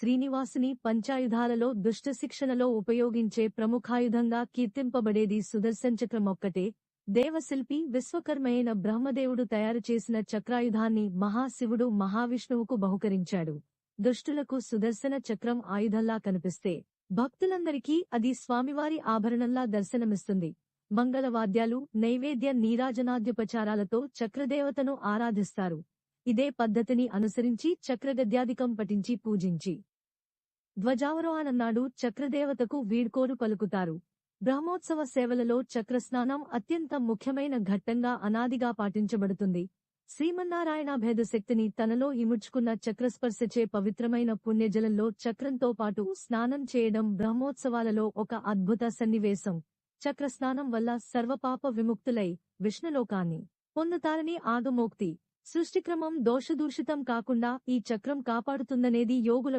శ్రీనివాసుని పంచాయుధాలలో దుష్ట శిక్షణలో ఉపయోగించే ప్రముఖాయుధంగా కీర్తింపబడేది సుదర్శన్ చక్రమొక్కటే దేవశిల్పి విశ్వకర్మయైన బ్రహ్మదేవుడు తయారు చేసిన చక్రాయుధాన్ని మహాశివుడు మహావిష్ణువుకు బహుకరించాడు. దుష్టులకు సుదర్శన చక్రం ఆయుధంలా కనిపిస్తే భక్తులందరికీ అది స్వామివారి ఆభరణంలా దర్శనమిస్తుంది. మంగళవాద్యాలు నైవేద్య నీరాజనాద్యుపచారాలతో చక్రదేవతను ఆరాధిస్తారు. ఇదే పద్ధతిని అనుసరించి చక్రగద్యాధికం పఠించి పూజించి ధ్వజావరోహణన్నాడు చక్రదేవతకు వీడ్కోరు పలుకుతారు. బ్రహ్మోత్సవ సేవలలో చక్రస్నానం అత్యంత ముఖ్యమైన ఘట్టంగా అనాదిగా పాటించబడుతుంది. శ్రీమన్నారాయణ భేదశక్తిని తనలో ఇముడ్చుకున్న చక్రస్పర్శచే పవిత్రమైన పుణ్యజలంలో చక్రంతో పాటు స్నానం చేయడం బ్రహ్మోత్సవాలలో ఒక అద్భుత సన్నివేశం. చక్రస్నానం వల్ల సర్వపాప విముక్తులై విష్ణులోకాన్ని పొందుతారని ఆగమోక్తి. సృష్టిక్రమం దోషదూషితం కాకుండా ఈ చక్రం కాపాడుతుందనేది యోగుల